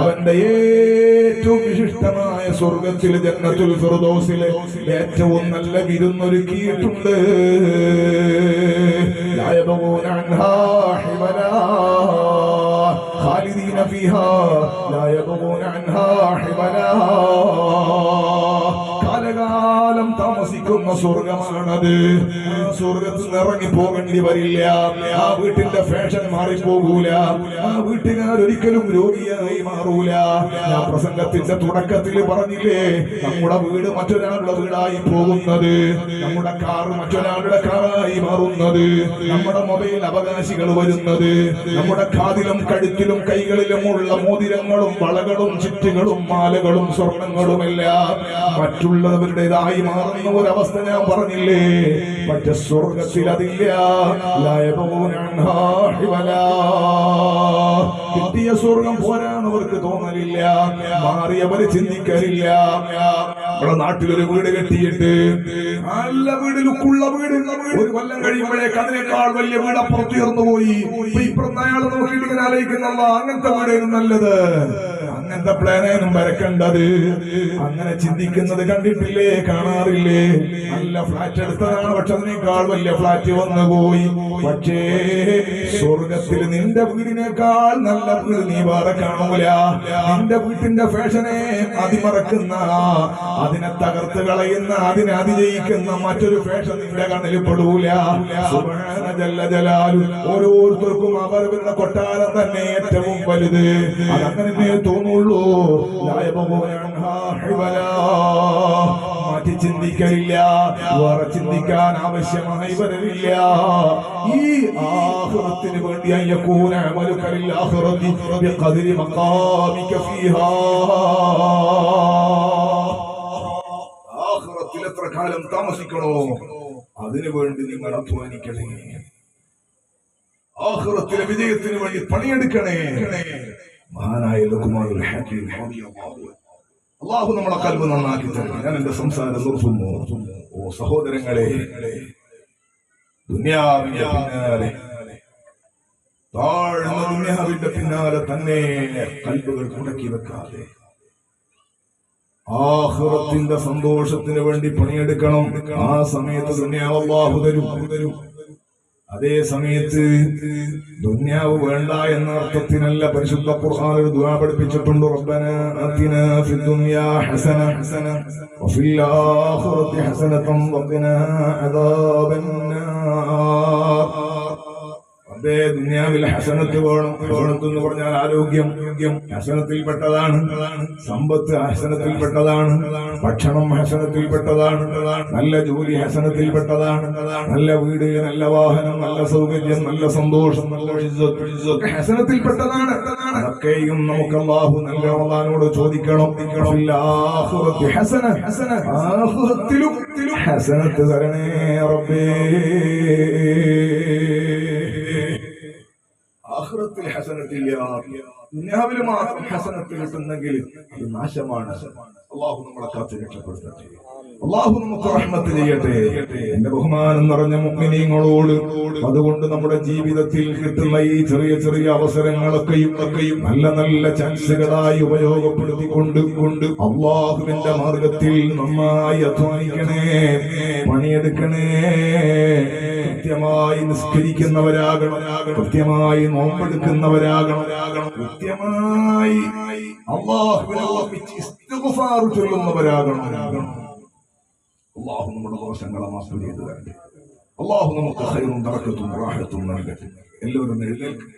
അവന്റെ ഏറ്റവും വിശിഷ്ടമായ സ്വർഗത്തിൽ ജന്നത്തുൽ ഫിർദൗസിലെ ഏറ്റവും നല്ല വിരുന്നൊരുക്കിയിട്ടുണ്ട്. ലാ യബഗൂന അൻഹാ ഹിവലാ കാലം താമസിക്കുന്ന സ്വർഗമാണത്. സ്വർഗത്തിൽ ഇറങ്ങി പോകേണ്ടി വരില്ല. ആ വീട്ടിന്റെ ഫാഷൻ മാറിപ്പോകൂല. ആ വീട്ടുകാർ ഒരിക്കലും രോഗിയായി മാറൂല. ആ പ്രസംഗത്തിന്റെ തുടക്കത്തിൽ പറഞ്ഞില്ലേ നമ്മുടെ വീട് മറ്റൊരാളുടെ വീടായി പോകുന്നത്. നമ്മുടെ കാർ മറ്റൊരാളുടെ കാറായി മാറുന്നത്. നമ്മുടെ മൊബൈൽ അവകാശികൾ വരുന്നത്. നമ്മുടെ കാതിലും കഴുത്തിലും കൈകളിലുമുള്ള മോതിരങ്ങളും വളകളും ചിറ്റുകളും മാലകളും സ്വർണങ്ങളുമെല്ലാം മറ്റുള്ളവരുടേതായ മാറുന്ന ഒരവസ്ഥ ഞാൻ പറഞ്ഞില്ലേ? പക്ഷെ സ്വർഗത്തിൽ അതില്ല. കിട്ടിയ സ്വർഗം പോരാന്നവർക്ക് തോന്നലില്ല. മാറിയവര് ചിന്തിക്കലില്ല. നമ്മുടെ നാട്ടിലൊരു വീട് കെട്ടിയിട്ട് നല്ല വീട് ലുക്കുള്ള വീട്. ഒരു കൊല്ലം കഴിയുമ്പോഴേക്ക് അതിനേക്കാൾ വലിയ വീട് അപ്പുറത്ത് ഉയർന്നു പോയി ഇപ്പൊ ഇപ്പുറത്ത് അയാൾ നോക്കിയിട്ട് ഇങ്ങനെ ആലോചിക്കുന്നല്ല അങ്ങനത്തെ വീടേനും നല്ലത്. അങ്ങനത്തെ പ്ലാനേനും വരക്കേണ്ടത്. അങ്ങനെ ചിന്തിക്കുന്നത് കണ്ടിട്ടില്ലേ? കാണാറില്ലേ? നല്ല ഫ്ലാറ്റ് എടുത്തതാണ്. പക്ഷെ അതിനേക്കാൾ വലിയ ഫ്ലാറ്റ് വന്നു പോയി പക്ഷേ സ്വർഗത്തിൽ നിന്റെ വീടിനേക്കാൾ നല്ല വീട് നീ വേറെ കാണൂല. നിന്റെ വീട്ടിന്റെ ഫാഷനെ അതിമറക്കുന്ന അതിനെ തകർത്ത് കളയുന്ന അതിനെ അതിജയിക്കുന്ന മറ്റൊരു ഫാഷൻ നിന്റെ കണ്ണിൽ പെടൂല. സുബ്ഹാന ജല്ല ഓരോരുത്തർക്കും അവരവരുടെ കൊട്ടാരം തന്നെ ഏറ്റവും വലുത്. അതങ്ങനെ തോന്നുള്ളൂ ലായബോനാ മാറ്റി ചിന്തിക്കലില്ല വേറെ ചിന്തിക്കാൻ ആവശ്യമായി വരവില്ല ഈ ആഹ്റത്തിന് വേണ്ടി അയ്യക്കൂന അമലുകരിൽ ആഹ്റത്തി കതിരി മഖാമിക ഫീഹാ. ആഹ്റത്തിൽ എത്ര കാലം താമസിക്കണോ? അതിനു വേണ്ടി നിങ്ങൾ അധ്വാനിക്കണേ. ആഹ്റത്തിലെ വിജയത്തിന് വേണ്ടി പണിയെടുക്കണേ. മഹാനായ അൻഹു. അള്ളാഹു നമ്മളെ കൽവ് നന്നാക്കി തരും ഞാൻ എന്റെ സംസാരം നിർത്തുന്നു. ഓ സഹോദരങ്ങളെ ദുനിയാവിന്റെ പിന്നാലെ പിന്നാലെ തന്നെ കൽബുകൾ മുടക്കി വെക്കാതെ ആഹ്റത്തിന്റെ സന്തോഷത്തിന് വേണ്ടി പണിയെടുക്കണം. ആ സമയത്ത് ദുനിയാവ് അള്ളാഹു തരും. അതേ സമയത്ത് ദുന്യാവ് വേണ്ട എന്ന അർത്ഥത്തിനല്ല പരിശുദ്ധ ഖുർആൻ ഒരു ദുആ പഠിപ്പിച്ചിട്ടുണ്ട്. റബ്ബന അതിന ഫിദ് ദുനിയാ ഹസന ഹസന വഫിൽ ആഖിറതി ഹസനതൻ വഖിനാ അദാബന്നാർ റബ്ബേ ദുനിയാവിൽ ഹസനത്ത് വേണം. ഹസനത്ത് എന്ന് പറഞ്ഞാൽ ആരോഗ്യം. ഹസനത്തിൽപ്പെട്ടതാണ്. സമ്പത്ത് ഹസനത്തിൽപ്പെട്ടതാണ്. ഭക്ഷണം ഹസനത്തിൽപ്പെട്ടതാണ്. നല്ല ജോലി ഹസനത്തിൽപ്പെട്ടതാണ്. നല്ല വീട് നല്ല വാഹനം നല്ല സൗകര്യം നല്ല സന്തോഷം നല്ല ഹസനത്തിൽ പെട്ടതാണ് ഹസനത്തിൽപ്പെട്ടതാണ്. അതൊക്കെയും നമുക്ക് അള്ളാഹു നല്ല റമദാനോട് ചോദിക്കണം ഹസന. ഹസന. ഹസനത്ത് തരണേ റബ്ബേ. ഹസനത്തില്ല ദുനിയാവിൽ മാത്രം ഹസനത്ത് കിട്ടുന്നെങ്കിൽ അത് നാശമാണ്. അള്ളാഹു നമ്മളെ കാത്തു രക്ഷപ്പെടുത്തട്ടെ അള്ളാഹു നമുക്ക് റഹ്മത്ത് ചെയ്യട്ടെ. എന്റെ ബഹുമാനം നിറഞ്ഞ മുഗ്മിനീങ്ങളോട് അതുകൊണ്ട് നമ്മുടെ ജീവിതത്തിൽ കിട്ടുന്ന ഈ ചെറിയ ചെറിയ അവസരങ്ങളൊക്കെയും ഒക്കെയും നല്ല നല്ല ചാൻസുകളായി ഉപയോഗപ്പെടുത്തിക്കൊണ്ട് കൊണ്ട് അള്ളാഹുവിന്റെ മാർഗത്തിൽ നന്നായി അധ്വാനിക്കണേ പണിയെടുക്കണേ. കൃത്യമായി നിസ്കരിക്കുന്നവരാകണം കൃത്യമായി നോമ്പെടുക്കുന്നവരാകണം കൃത്യമായി അള്ളാഹുവിനെ ചൊല്ലുന്നവരാകണം. അള്ളാഹു നമ്മുടെ ദോഷങ്ങളെ മാസം ചെയ്തു തരട്ടെ. അള്ളാഹു നമുക്ക് ഹൈറും തറക്കത്തും റാഹത്തും നൽകട്ടെ. എല്ലാവരും എഴുന്നേൽക്ക്.